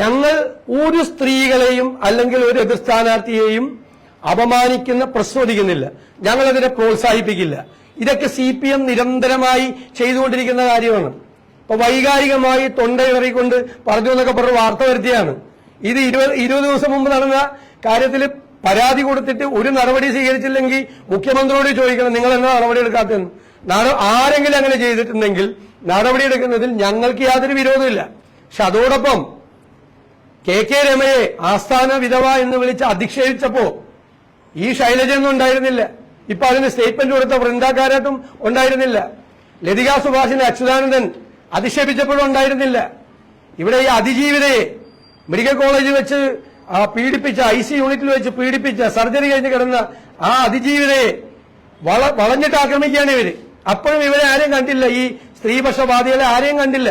ഞങ്ങൾ ഒരു സ്ത്രീകളെയും അല്ലെങ്കിൽ ഒരു എതിർ സ്ഥാനാർത്ഥിയെയും അപമാനിക്കുന്ന ഞങ്ങൾ അതിനെ പ്രോത്സാഹിപ്പിക്കില്ല. ഇതൊക്കെ സി പി എം നിരന്തരമായി ചെയ്തുകൊണ്ടിരിക്കുന്ന കാര്യമാണ്. ഇപ്പൊ വൈകാരികമായി തൊണ്ടയിറങ്ങിക്കൊണ്ട് പറഞ്ഞു എന്നൊക്കെ പറഞ്ഞ് വാർത്ത വരുത്തിയാണ്. ഇത് ഇരുപത് ഇരുപത് ദിവസം മുമ്പ് നടന്ന കാര്യത്തിൽ പരാതി കൊടുത്തിട്ട് ഒരു നടപടി സ്വീകരിച്ചില്ലെങ്കിൽ മുഖ്യമന്ത്രിയോട് ചോദിക്കണം നിങ്ങൾ എന്നാ നടപടി എടുക്കാത്തതെന്ന്? ആരെങ്കിലും അങ്ങനെ ചെയ്തിട്ടുണ്ടെങ്കിൽ നടപടി എടുക്കുന്നതിൽ ഞങ്ങൾക്ക് യാതൊരു വിരോധമില്ല. പക്ഷെ അതോടൊപ്പം കെ കെ രമയെ ആസ്ഥാന വിധവ എന്ന് വിളിച്ച് അധിക്ഷേപിച്ചപ്പോ ഈ ശൈലജയൊന്നും ഉണ്ടായിരുന്നില്ല. ഇപ്പൊ അതിന് സ്റ്റേറ്റ്മെന്റ് കൊടുത്ത വൃന്ദാകാരാട്ടും ഉണ്ടായിരുന്നില്ല. ലതിക സുഭാഷിനെ അച്യുതാനന്ദൻ അധിക്ഷേപിച്ചപ്പോഴും ഉണ്ടായിരുന്നില്ല. ഇവിടെ ഈ അതിജീവിതയെ മെഡിക്കൽ കോളേജിൽ വെച്ച് പീഡിപ്പിച്ച ഐ സി യൂണിറ്റിൽ വെച്ച് പീഡിപ്പിച്ച സർജറി കഴിഞ്ഞ് കിടന്ന ആ അതിജീവിതയെ വള വളഞ്ഞിട്ട് ആക്രമിക്കുകയാണ് ഇവർ. അപ്പോഴും ഇവരെ ആരെയും കണ്ടില്ല. ഈ സ്ത്രീപക്ഷവാദികളെ ആരെയും കണ്ടില്ല.